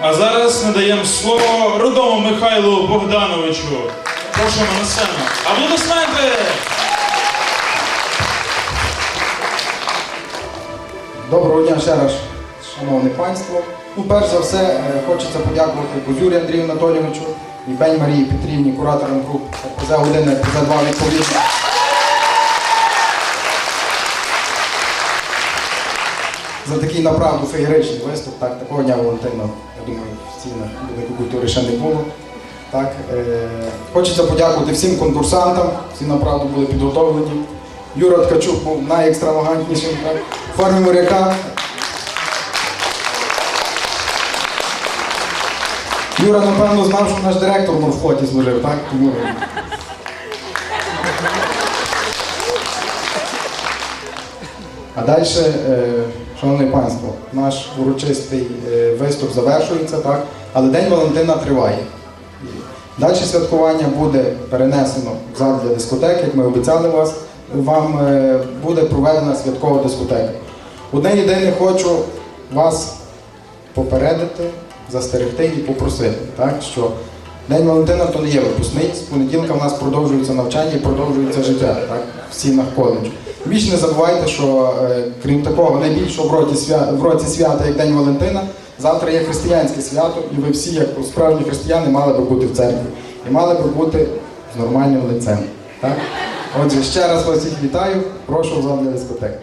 А зараз надаємо слово рудому Михайлу Богдановичу. Просимо на сцену. Аплодисменти! Доброго дня ще раз, шановне панство. Ну, перш за все, е, хочеться подякувати Козюрі Андрію Анатолійовичу і Бень Марії Петрівні, кураторам груп РПЗ 1 РПЗ 2 відповідно. За такий направду феєричний виступ. Так, такого дня Валентина, думаю, в стінах буде культури ще не було. Так, е, хочеться подякувати всім конкурсантам, всі направду були підготовлені. Юра Ткачук був найекстравагантнішим так, в формі моряка. Юра, напевно, знав, що наш директор в морфлоті служив, так? Тому... А далі, шановне панство, наш урочистий е, виступ завершується, так? але День Валентина триває. Далі святкування буде перенесено в зал для дискотеки, як ми обіцяли вас. Вам е, буде проведена святкова дискотека. Одне єдине хочу вас попередити, застерегти і попросити, так, що День Валентина то не є випускний, з понеділка в нас продовжується навчання і продовжується життя так, в стінах коледжу. Більш не забувайте, що е, крім такого найбільшого в році, свя... в році свята, як День Валентина, завтра є християнське свято, і ви всі, як справжні християни, мали би бути в церкві і мали би бути з нормальним лицем. Так? Отже, ще раз вас всіх вітаю, прошу в для дискотеки.